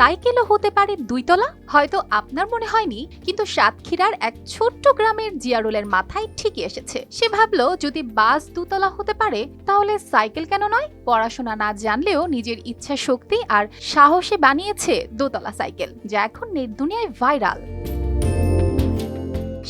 সাইকেলও হতে পারে দুইতলা? হয়তো আপনার মনে হয়নি, কিন্তু সাতক্ষীরার এক ছোট্ট গ্রামের জিয়ারুলের মাথায় ঠিকই এসেছে। সে ভাবলো, যদি বাস দুতলা হতে পারে, তাহলে সাইকেল কেন নয়? পড়াশোনা না জানলেও নিজের ইচ্ছা শক্তি আর সাহসে বানিয়েছে দোতলা সাইকেল, যা এখন নেট দুনিয়ায় ভাইরাল।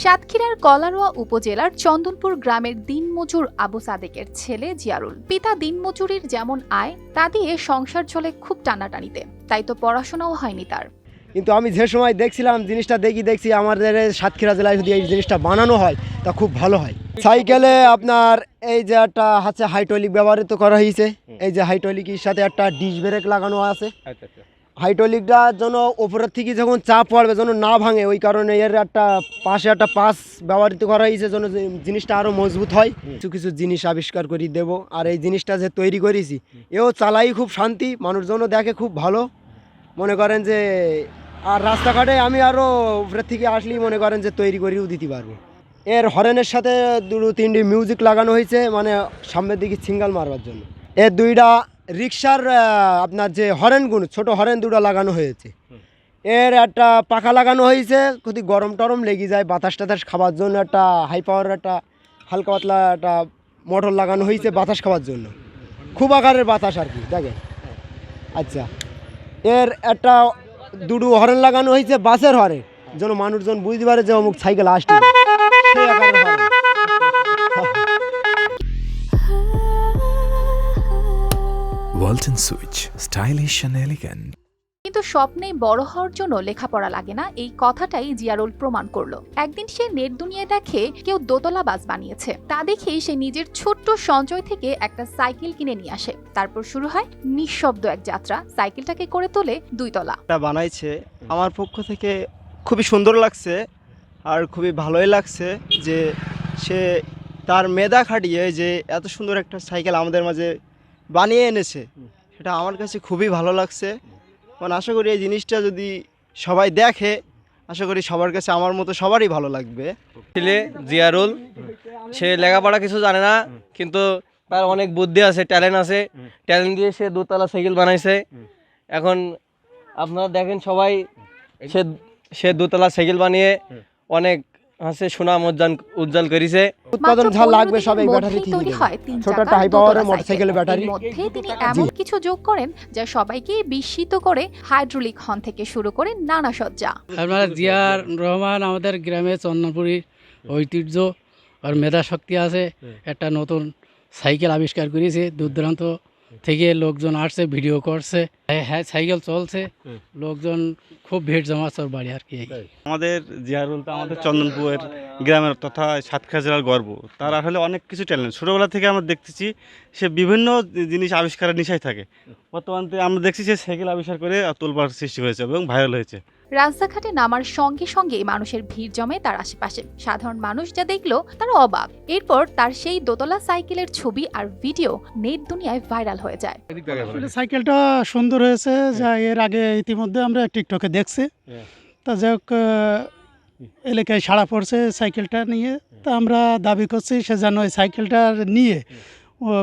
সাতক্ষীরার কলারোয়া উপজেলার চন্দনপুর গ্রামের দিনমজুর আবু সাদেকের ছেলে জিয়ারুল। পিতা দিনমজুরির যেমন আয় তা দিয়ে সংসার চলে খুব টানাটানিতে। তাই তো পড়াশোনাও হয়নি তার। কিন্তু আমি যে সময় দেখছিলাম জিনিসটা দেখি দেখছি আমাদের সাতক্ষীরা জেলায় যদি এই জিনিসটা বানানো হয় তা খুব ভালো হয়। সাইকেলে আপনার এই যে একটা হাতে হাইড্রোলিক ব্যবহৃত করা হয়েছে এই যে হাইড্রোলিকের সাথে একটা ডিশ ব্রেক লাগানো আছে। হাইড্রোলিকটার জন্য ওপরের থেকে যখন চাপ পড়বে যেন না ভাঙে ওই কারণে এর একটা পাশে একটা পাস ব্যবহৃত করা হয়েছে যেন জিনিসটা আরও মজবুত হয়। কিছু কিছু জিনিস আবিষ্কার করে দেব। আর এই জিনিসটা যে তৈরি করেছি এও চালাই খুব শান্তি মানুষজনও দেখে খুব ভালো। মনে করেন যে আর রাস্তাঘাটে আমি আরও উপরের থেকে আসলেই মনে করেন যে তৈরি করেও দিতে পারব। এর হরেনের সাথে দুটো তিনটি মিউজিক লাগানো হয়েছে মানে সামনের দিকে সিঙ্গাল মারবার জন্য। এর দুইটা রিক্সার আপনার যে হরেনগুলো ছোট হরেন দুটো লাগানো হয়েছে। এর একটা পাখা লাগানো হয়েছে, যদি গরম টরম লেগে যায়, বাতাস টাতাস খাওয়ার জন্য একটা হাই পাওয়ার একটা হালকা পাতলা একটা মোটর লাগানো হয়েছে বাতাস খাওয়ার জন্য। খুব আকারের বাতাস আর কি, দেখেন। আচ্ছা এর একটা দুটো হরেন লাগানো হয়েছে, বাসের হরেন। যেন মানুষজন বুঝতে পারে যে অমুক সাইকেল আসছে। সেই আকারের হরেন। Walton Switch, stylish and elegant. কিন্তু স্বপ্নে বড় হওয়ার জন্য লেখাপড়া লাগে না এই কথাটাই জিয়ারুল প্রমাণ করল। একদিন সে নেট দুনিয়ায় দেখে কেউ দোতলা বাস বানিয়েছে। তা দেখেই সে নিজের ছোট্ট সঞ্চয় থেকে একটা সাইকেল কিনে নিয়ে আসে। তারপর শুরু হয় নিঃশব্দ এক যাত্রা। সাইকেলটাকে করে তোলে দুইতলা। এটা বানাইছে। আমার পক্ষ থেকে খুবই সুন্দর লাগছে আর খুবই ভালোই লাগছে যে সে তার মেধা খাটিয়ে যে এত সুন্দর একটা সাইকেল আমাদের মাঝে বানিয়ে এনেছে। সেটা আমার কাছে খুবই ভালো লাগছে। মানে আশা করি এই জিনিসটা যদি সবাই দেখে, আশা করি সবার কাছে আমার মতো সবারই ভালো লাগবে। ছেলে জিয়ারুল, সে লেখাপড়া কিছু জানে না, কিন্তু তার অনেক বুদ্ধি আছে, ট্যালেন্ট আছে। ট্যালেন্ট দিয়ে সে দোতলা সাইকেল বানাইছে। এখন আপনারা দেখেন সবাই, সে সে দোতলা সাইকেল বানিয়ে অনেক হাসে সুনাম উজ্জ্বল উজ্জ্বল করেছে। উৎপাদন যা লাগবে সব এই ব্যাটারি থেকে তৈরি হয় তিন ছোট একটা হাই পাওয়ারের মোটরসাইকেলের ব্যাটারি মধ্যে তিনি এমন কিছু যোগ করেন যা সবাইকে বিস্মিত করে হাইড্রোলিক হর্ন থেকে শুরু করে নানা সজ্জা আপনার জিয়ার রহমান আমাদের গ্রামে চন্দনপুরী ঐতিহ্য আর মেধা শক্তি আছে একটা নতুন সাইকেল আবিষ্কার করেছে। দূর দূরান্ত থেকে লোকজন আসছে ভিডিও করছে। হ্যাঁ হ্যাঁ সাইকেল চলছে। লোকজন খুব ভিড় জমাচ্ছে ওর বাড়ি আর কি। আমাদের জিয়ারুল তো আমাদের চন্দনপুরের গ্রামের তথা সাতক্ষীরা জেলার গর্ব। তার আসলে অনেক কিছু ট্যালেন্ট ছোটোবেলা থেকে আমরা দেখতেছি সে বিভিন্ন জিনিস আবিষ্কারের নিশায় থাকে। বর্তমানে আমরা দেখছি সে সাইকেল আবিষ্কার করে তোলবার সৃষ্টি হয়েছে এবং ভাইরাল হয়েছে। রাস্তাঘাটে নামার সঙ্গে সঙ্গে মানুষের ভিড় জমে তার আশেপাশে। সাধারণ মানুষ যা দেখল তারা অবাক। এরপর তার সেই দোতলা সাইকেলের ছবি আর ভিডিও নেট দুনিয়ায় ভাইরাল হয়ে যায়। সাইকেলটা সুন্দর হয়েছে যা এর আগে ইতিমধ্যে আমরা টিকটকে দেখছি। তা যাই হোক এলাকায় সাড়া পড়ছে সাইকেলটা নিয়ে। তা আমরা দাবি করছি সে যেন ওই সাইকেলটা নিয়ে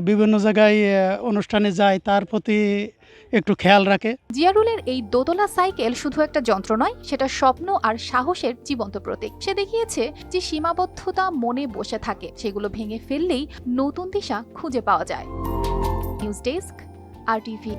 বিভিন্ন জায়গায় অনুষ্ঠানে যায়, তার প্রতি একটু খেয়াল রাখে। জিয়ারুলের এই দোতলা সাইকেল শুধু একটা যন্ত্র নয়, সেটা স্বপ্ন আর সাহসের জীবন্ত প্রতীক। সে দেখিয়েছে যে সীমাবদ্ধতা মনে বসে থাকে, সেগুলো ভেঙে ফেললেই নতুন দিশা খুঁজে পাওয়া যায়। News desk, R TV.